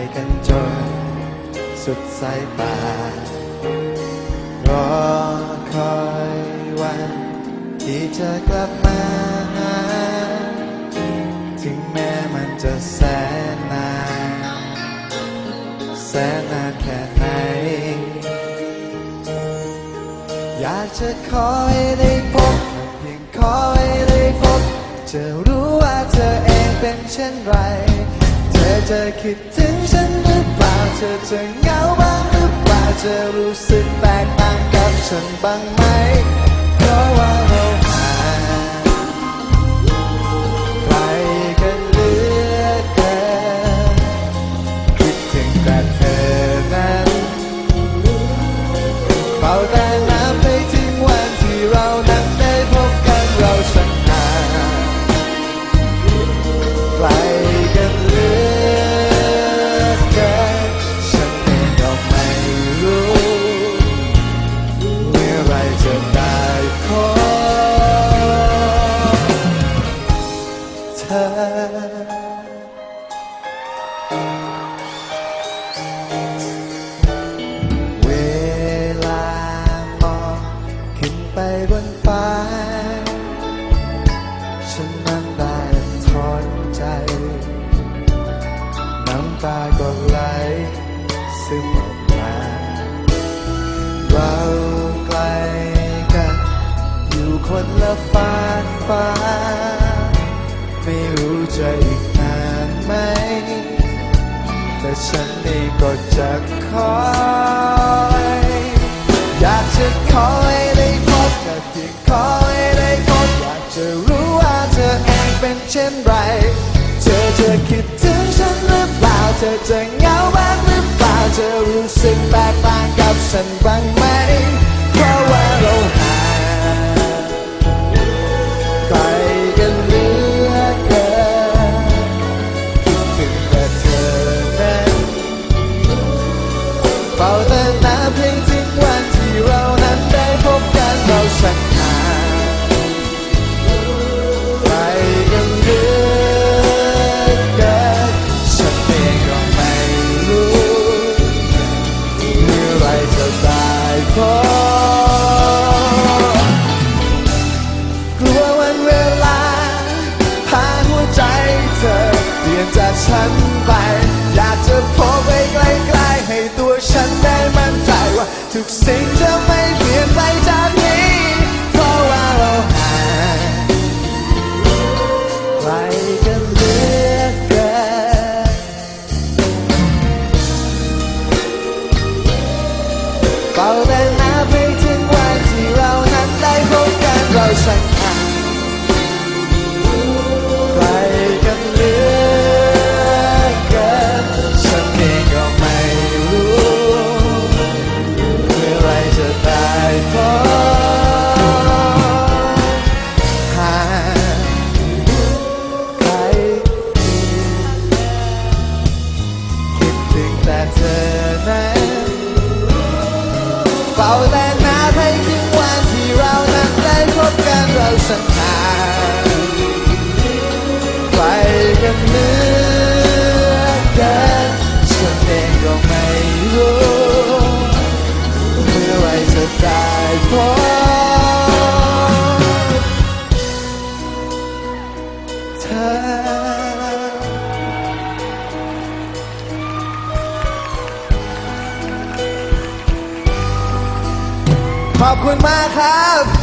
กลกันจนสุดสายตารอคอยวัน ที่จะกลับมาหา ถึงแม้มันจะแสนนาน แสนนานแค่ไหน อยากจะขอให้ได้พบเพียงขอให้ได้พบ จะรู้ว่าเธอเองเป็นเช่นไร เธอจะคิดถึง เธอจะเหงาบ้างหรือเปล่าจะรู้สึกแตกต่างกับฉันบ้างไหม เพราะว่า ไรจ ละฟากฟ้า ไม่รู้จะอีกนานไหม แต่ฉันเองก็จะคอย อยากจะขอให้ได้พบแค่เพียงขอให้ได้พบอยากจะรู้ว่าเธอเองเป็นเช่นไร เธอจะคิดถึงฉันหรือเปล่า เธอจะเหงาบ้างหรือเปล่า เธอรู้สึกแตกต่างกับฉันบ้างไหม เพราะว่าเรา เพียงถึงวันที่เรานั้นได้พบกันเราสัก กลกันเหลือเกินเฝ้าแต่นับไปถึงวันที่เรานั้นได้พบกันเราสัญญา เฝ้าแต่นาให้ถึงวันที่เรานั้นได้พบกันเราสัญญาไปกันเหมือเกินฉันเองก็ไม่รู้เมื่อไรจะได้พบ ขอบคุณมากครับ